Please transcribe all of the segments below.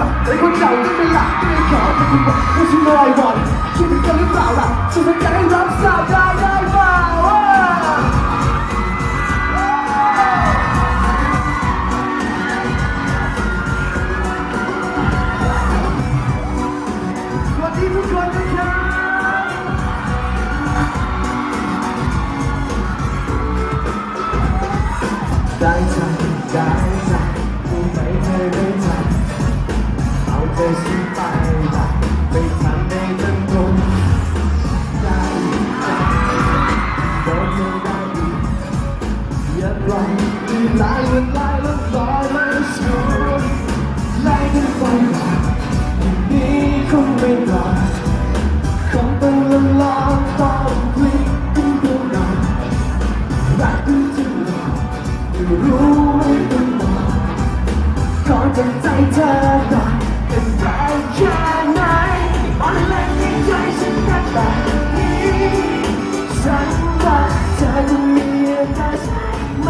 คุณบอกว่าฉันไม่ไหวคิดถึงกันหรือเปล่าล่ะฉันจะได้รับทราบได้ได้เปล่าอะสวัสดีทุกคนนะครับได้ใจได้ใจรู้ไหมเธอ ได้ใจเอาใจฉันไปได้ไม่ทันได้ตั้งตรงได้บอกเธอได้ดีอย่าปล่อยให้ไหลวันไหลแล้วลอยมาสู่ไหลกันไปอย่นี้คงไม่รอคงต้องละลองต้องพลิกขึ้นตัวหน่อยรักคุณจะหลอรู้ไม่ต้องบอกขอจำใจเธอหน่อย เป็นไรแค่ไหนอ่อนแรงในใจฉันก็แบบนี้ฉันว่าเธอจะมีอะไรไหม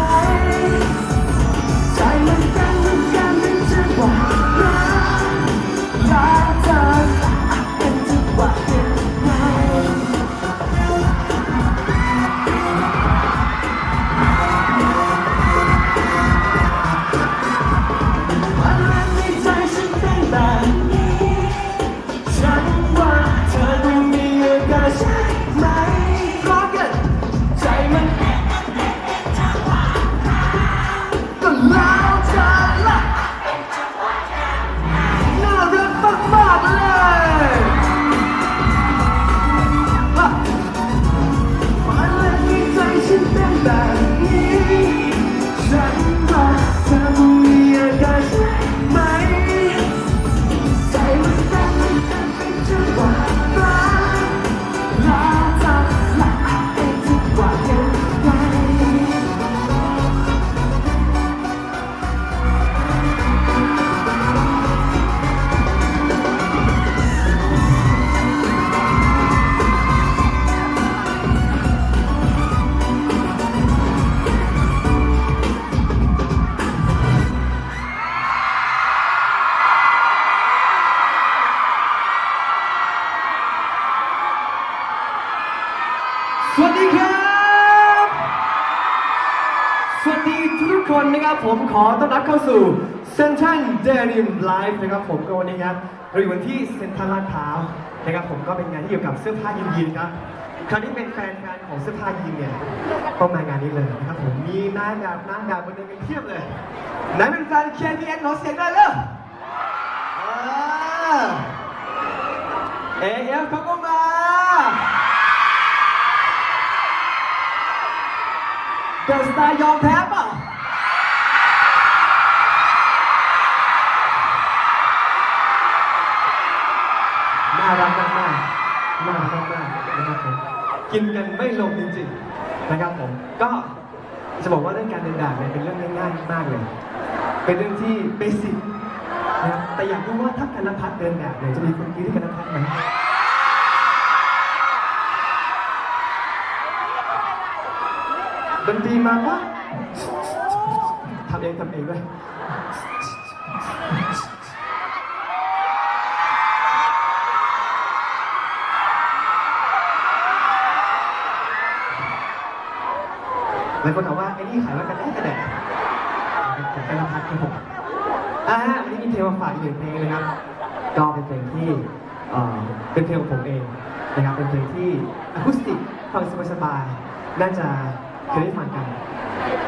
ผมขอต้อนรับเข้าสู่เซนทันเดนิมไลฟ์นะครับผมก็วันนี้ครับเราอยู่กันที่เซ็นทรัลลาดพร้าวนะครับผมก็เป็นงานที่เกี่ยวกับเสื้อผ้ายีนยีนครับคราวนี้เป็นแฟนงานของเสื้อผ้ายีนเนี่ยต้องมางานนี้เลยนะครับผมมีนายแบบนางแบบมาเดินกันเพียบเลยไหนเป็นแฟน KPN ขอเสียงหน่อยเอเอฟเขาก็มาเดอะสตาร์ยอมแพ้เปล่า กินกันไม่ลงจริงๆนะครับผมก็จะบอกว่าเรื่องการเดินแบบเนี่ยเป็นเรื่องง่ายๆมากเลย เป็นเรื่องที่เบสิกนะครับแต่อยากรู้ว่าถ้ากันพัฒน์เดินแบบเนี่ยจะมีคนกรีดให้กันพัฒน์ไหมดนตรีมาปะทำเองทำเองด้วย หลายคนถามว่าไอ้นี่ขายว่ากันแน่กันแน่ผมเป็นพัดครับผมอ่าอันนี้มีเพลงมาฝากอีกหนึ่งเพลงนะครับ ก็เป็นเพลงที่เอ่อเป็นเพลงของผมเองนะครับ เป็นเพลงที่อะคูสติกฟังสบายๆน่าจะเคยได้ฟังกัน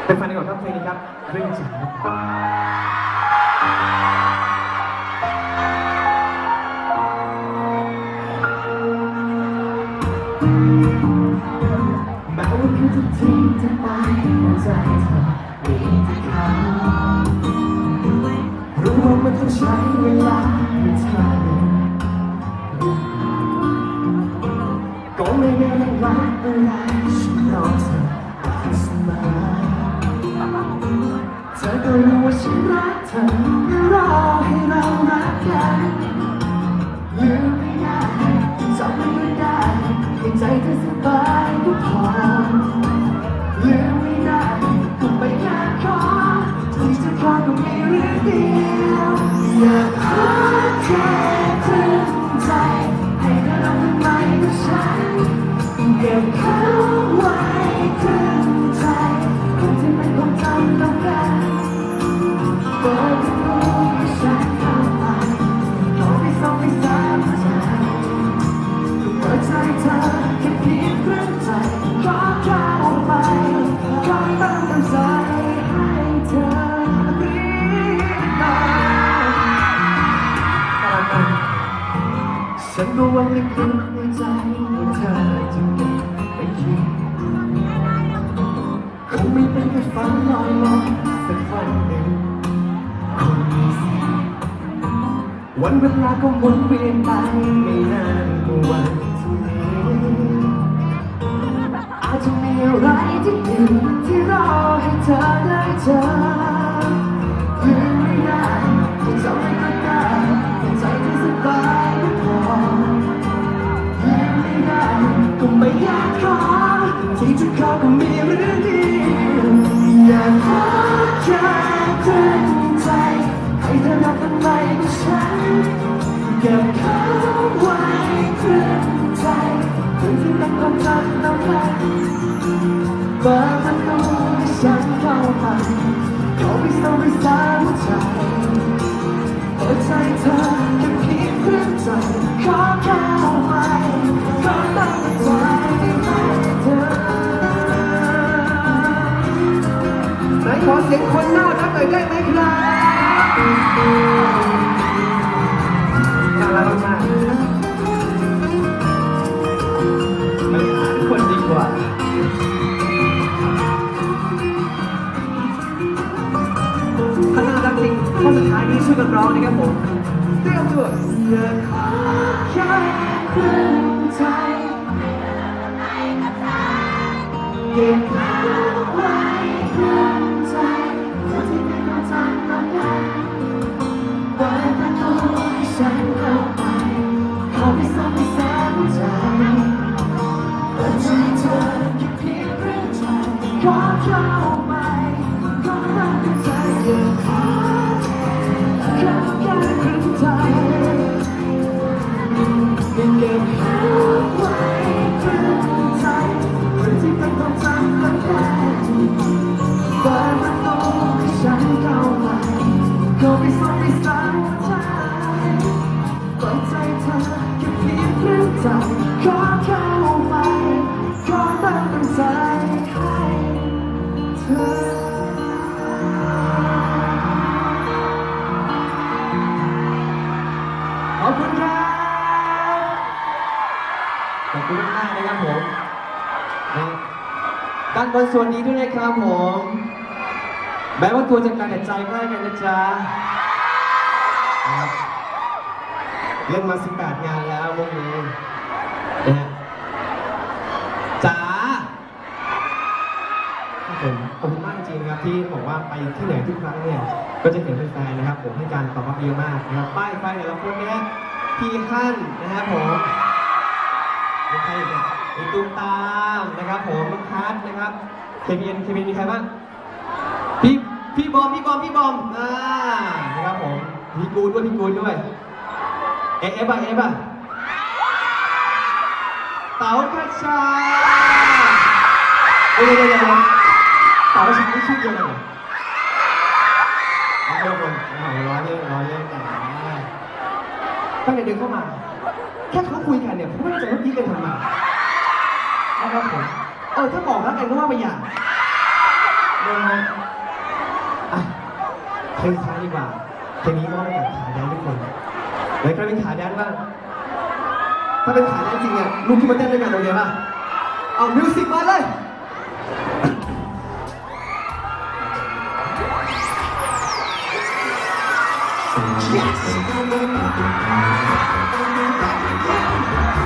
เป็นฟังดีกว่าครับเพลงนี้ครับเรื่องจริงครับ ม้ว่าเขาจะทิ้งเธอไปหัวใจเธอมีแต่เขารู้ว่ามันต้องใช้เวลาให้เธอก็ไม่ได้รักอะไรฉันรอเธออยู่เสมอเธอก็รู้ว่าฉันรักเธอรอให้เรารักกันลืมไม่ได้จำไม่ได้ ให้ใจเธอสบายก็พอลืมไม่ได้ก็ไม่อยากขอที่จะขอก็มีเรื่องเดียวอยากขอเธอ ลึกๆในใจว่าเธอจะเก็บไปคิดคงไม่เป็นแค่ฝันลอยลอยสักวันหนึ่งคนมีสิวันเวลาก็หมุนเวียนไปไม่นานกว่าวันที่นี้อาจจะมีอะไรที่ดีที่รอให้เธอได้เจอ อยากขอที่จะขอก็มีเรื่องดีอยากขอแค่เตือนใจให้เธอรับมันไว้กับฉันเก็บเขาไว้เพื่อใจถึงที่ตั้งความจำเราไว้เปิดประตูให้ฉันเข้าไปขอไปส่งไปสามใจเปิดใจเธอแค่เพียงเพื่อใจขอเข้ คนน่ารักหน่อยได้ไหมครับน่ารักมากๆไปหาคนดีกว่าถ้าน่ารักจริงข้อสุดท้ายนี้ช่วยกันร้องนะครับผมเตรียมตัวอยากขอแค่ ขอบคุณมากนะครับผมนะด้านบนส่วนนี้ด้วยนะครับผม แม้ว่าตัวจะไกลแต่ใจใกล้กันนะจ๊ะเล่นมา 18 งานแล้วมุกนี้นะจ๋าครับผมขอบคุณมากจริงครับที่บอกว่าไปที่ไหนทุกครั้งเนี่ย ก็จะเห็นแฟนๆนะครับ ผมให้การตอบรับดีมากนะครับ ป้ายไฟแต่ละคนเนี่ยพี่ฮั่นนะครับผม เนี่ยมีตุ้มตามนะครับผมน้องคัทนะครับเคมีเอ็นเคมีมีใครบ้างพี่พี่บอมพี่บอมพี่บอมอ่านะครับผมพี่กูดด้วยพี่กูดด้วยเอฟอะเอฟอะเต๋าคัชชาเดี๋ยวเดี๋ยวเดี๋ยวเต๋าคัชชาไม่ชื่อเดียวกันเหรอเอาคนคนร้อยเล่นร้อยเล่นแต่ตั้งแต่เดินเข้ามา แค่เขาคุยกันเนี่ยผมไม่เข้าใจว่าพี่กันทำไม ครับผมเออถ้าบอกแล้วกันก็ว่าไปอย่างนะฮะอะเพลงท้ายดีกว่าเพลงนี้มอบให้กับขาแดนทุกคนไหนใครเป็นขาแดนบ้างถ้าเป็นขาแดนจริงอะลุกขึ้นมาเต้นด้วยกันโอเคป่ะเอามิวสิกมาเลยไ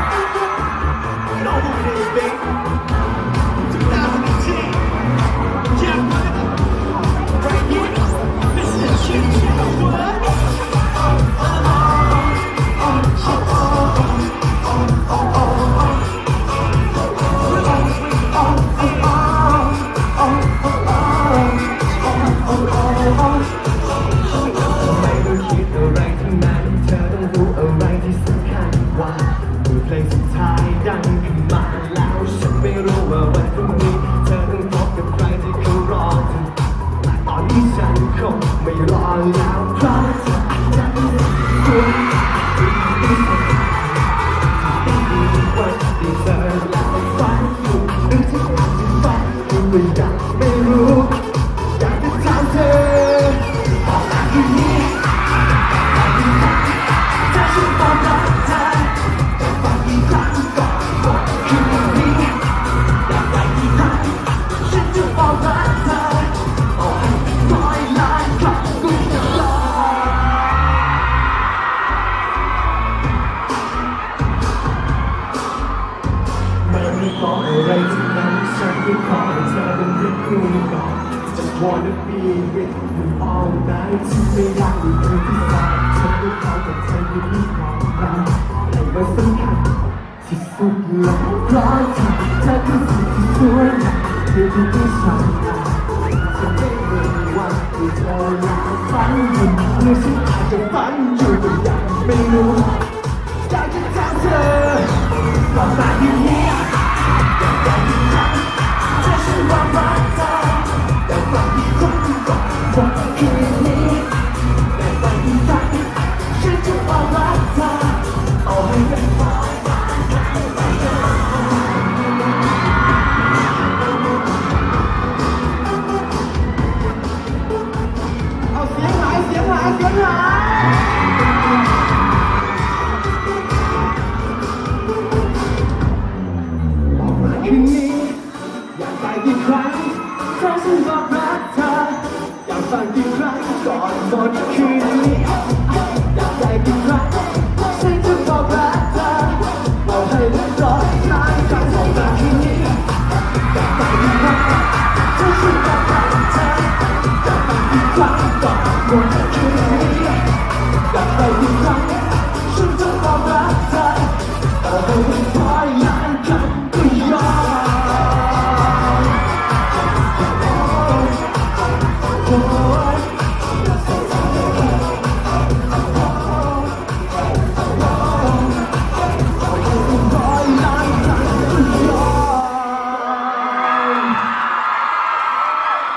สวยงามอที่ที่สองจะไม่มีวันที่เธออยากฝันอยู่ไม่สิอาจจะฝันอยู่แต่ยังไม่รู้อยากจะถามเธอก่อนตายที่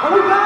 Are we back?